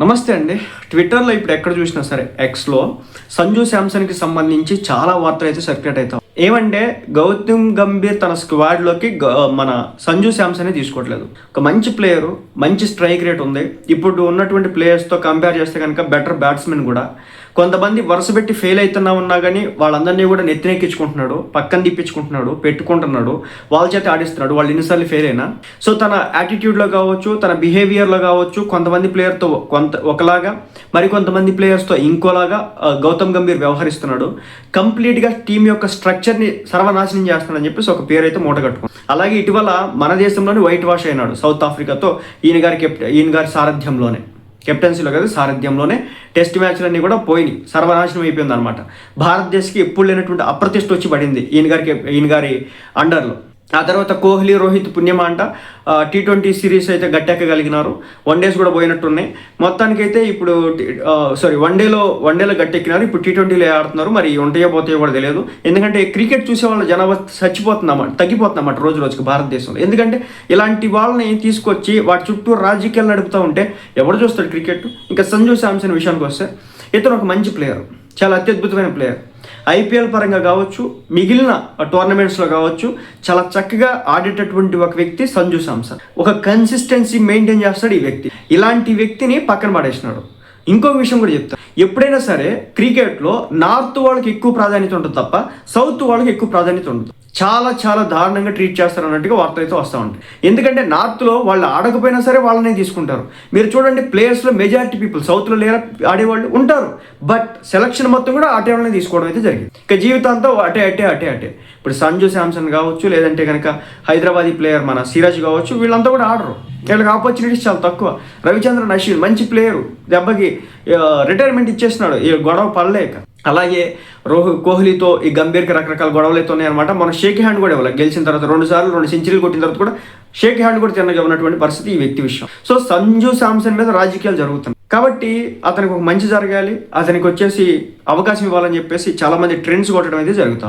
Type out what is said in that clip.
నమస్తే అండి. ట్విట్టర్లో ఇప్పుడు ఎక్కడ చూసినా సరే ఎక్స్లో సంజు శాంసన్కి సంబంధించి చాలా వార్తలు అయితే సర్క్యులేట్ అవుతా ఏమంటే గౌతమ్ గంభీర్ తన స్క్వాడ్లోకి మన సంజు శాంసనే తీసుకోవట్లేదు. ఒక మంచి ప్లేయరు మంచి స్ట్రైక్ రేట్ ఉంది. ఇప్పుడు ఉన్నటువంటి ప్లేయర్స్తో కంపేర్ చేస్తే కనుక బెటర్ బ్యాట్స్మెన్ కూడా. కొంతమంది వరుస పెట్టి ఫెయిల్ అవుతున్నా ఉన్నా కానీ వాళ్ళందరినీ కూడా నెత్తినెక్కించుకుంటున్నాడు పక్కన తిప్పించుకుంటున్నాడు పెట్టుకుంటున్నాడు వాళ్ళ చేత ఆడిస్తున్నాడు వాళ్ళు ఎన్నిసార్లు ఫెయిల్ అయినా. సో తన యాటిట్యూడ్లో కావచ్చు తన బిహేవియర్లో కావచ్చు కొంతమంది ప్లేయర్తో కొంత ఒకలాగా మరి కొంతమంది ప్లేయర్స్తో ఇంకోలాగా గౌతమ్ గంభీర్ వ్యవహరిస్తున్నాడు. కంప్లీట్గా టీం యొక్క స్ట్రక్చర్ కల్చర్ని సర్వనాశనం చేస్తున్నాడని చెప్పేసి ఒక పేరు అయితే మూట కట్టుకుంది. అలాగే ఇటీవల మన దేశంలోనే వైట్ వాష్ అయినాడు సౌత్ ఆఫ్రికాతో ఈయన గారి కెప్టె ఈయన గారి సారథ్యంలోనే. కెప్టెన్సీలో కదా సారథ్యంలోనే టెస్ట్ మ్యాచ్లన్నీ కూడా పోయినాయి సర్వనాశనం అయిపోయింది అనమాట భారతదేశకి ఎప్పుడు లేనటువంటి అప్రతిష్ట వచ్చి పడింది ఈయన గారికి ఈయన గారి అండర్లో. ఆ తర్వాత కోహ్లీ రోహిత్ పుణ్యమా అంట. టీ ట్వంటీ సిరీస్ అయితే గట్టెక్కగలిగినారు. వన్ డేస్ కూడా పోయినట్టున్నాయి. మొత్తానికైతే ఇప్పుడు సారీ వన్ డేలో వన్ డేలో గట్టెక్కినారు. ఇప్పుడు టీ ట్వంటీలో ఆడుతున్నారు. మరి ఉంటాయో పోతాయో కూడా తెలియదు. ఎందుకంటే క్రికెట్ చూసే వాళ్ళ జనాభా చచ్చిపోతుందన్నమాట తగ్గిపోతుందన్నమాట రోజు రోజుకి భారతదేశంలో. ఎందుకంటే ఇలాంటి వాళ్ళని తీసుకొచ్చి వాటి చుట్టూ రాజకీయాలు నడుపుతూ ఉంటే ఎవరు చూస్తాడు క్రికెట్? ఇంకా సంజు శాంసన్ విషయానికి వస్తే ఇతను ఒక మంచి ప్లేయర్ చాలా అత్యద్భుతమైన ప్లేయర్ ఐపీఎల్ పరంగా కావచ్చు మిగిలిన టోర్నమెంట్స్లో కావచ్చు చాలా చక్కగా ఆడేటటువంటి ఒక వ్యక్తి సంజు సాంసన్ ఒక కన్సిస్టెన్సీ మెయింటైన్ చేస్తాడు ఈ వ్యక్తి. ఇలాంటి వ్యక్తిని పక్కన పడేసినాడు. ఇంకొక విషయం కూడా చెప్తాను ఎప్పుడైనా సరే క్రికెట్లో నార్త్ వాళ్ళకి ఎక్కువ ప్రాధాన్యత ఉంటుంది తప్ప సౌత్ వాళ్ళకి ఎక్కువ ప్రాధాన్యత ఉంటుంది చాలా చాలా దారుణంగా ట్రీట్ చేస్తారు అన్నట్టుగా వార్తలు అయితే వస్తూ ఉంటాయి. ఎందుకంటే నార్త్లో వాళ్ళు ఆడకపోయినా సరే వాళ్ళనే తీసుకుంటారు. మీరు చూడండి ప్లేయర్స్లో మెజారిటీ పీపుల్ సౌత్లో లేరా ఆడేవాళ్ళు ఉంటారు. బట్ సెలక్షన్ మొత్తం కూడా అటే వాళ్ళని తీసుకోవడం అయితే జరిగింది. ఇక జీవితాంతం అటే అటే అటే అటే. ఇప్పుడు సంజు శాంసన్ కావచ్చు లేదంటే కనుక హైదరాబాదీ ప్లేయర్ మన సిరాజ్ కావచ్చు వీళ్ళంతా కూడా ఆడరు. వీళ్ళకి ఆపర్చునిటీస్ చాలా తక్కువ. రవిచంద్రన్ అశ్విన్ మంచి ప్లేయరు దెబ్బకి రిటైర్మెంట్ ఇచ్చేస్తున్నాడు. ఈ గొడవ పడలేక. అలాగే రోహి కోహ్లీతో ఈ గంభీర్కి రకరకాల గొడవలు అయితే మనం మన షేక్ హ్యాండ్ కూడా ఇవ్వాలి. గెలిచిన తర్వాత రెండు సార్లు రెండు సెంచరీలు కొట్టిన తర్వాత కూడా షేక్ హ్యాండ్ కూడా తిన్నగా ఉన్నటువంటి పరిస్థితి ఈ వ్యక్తి విషయం. సో సంజు శాంసన్ మీద రాజకీయాలు జరుగుతున్నాయి. కాబట్టి అతనికి ఒక మంచి జరగాలి. అతనికి వచ్చేసి అవకాశం ఇవ్వాలని చెప్పేసి చాలా మంది ట్రెండ్స్ కొట్టడం అయితే జరుగుతాం